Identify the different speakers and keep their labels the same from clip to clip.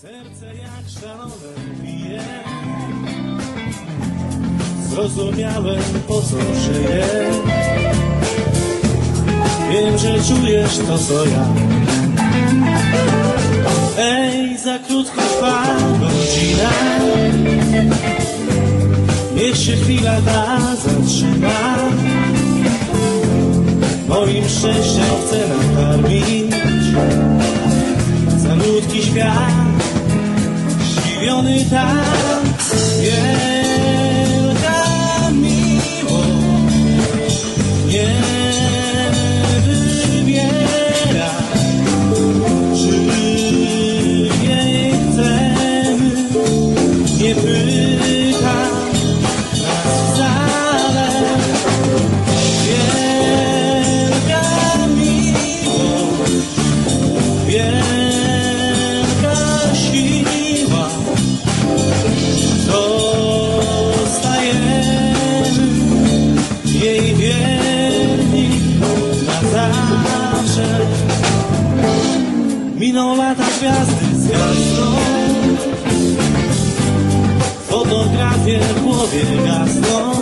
Speaker 1: Serce jak szalone bije. Zrozumiałem po co żyję. Wiem, że czujesz to co ja. Ej, za krótko trwa godzina. Niech się chwila ta zatrzyma. Moim szczęściem chcę nakarmić time. Zawsze Miną lata gwiazdy zgasną Fotografie w głowie gasną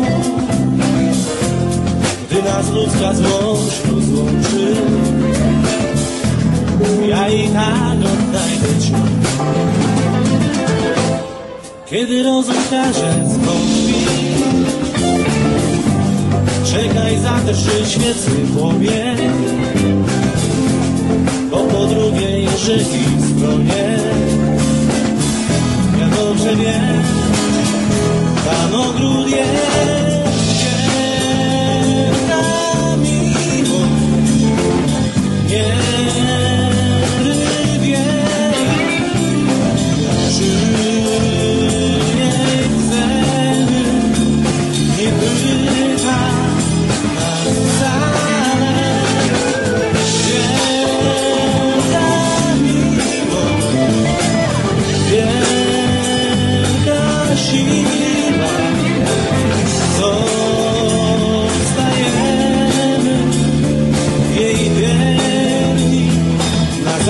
Speaker 1: Gdy nas ludzka złość rozłączy. Ja i tak odnajdę cię. Kiedy rozum każe zwątpić Czekaj zadrży świecy Bo drugiej rzeki stronie. Ja dobrze wiem Tam ogród jest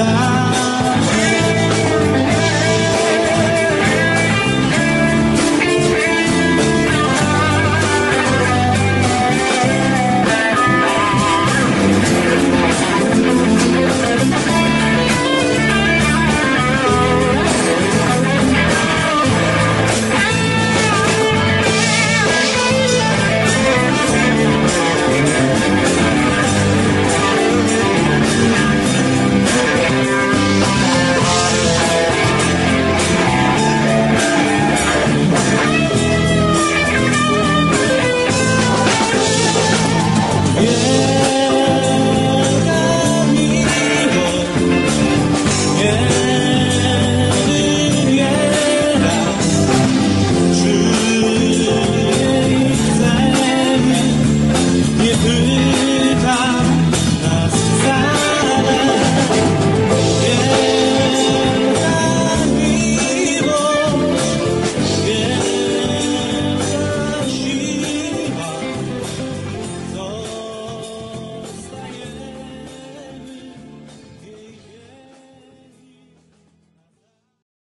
Speaker 1: life.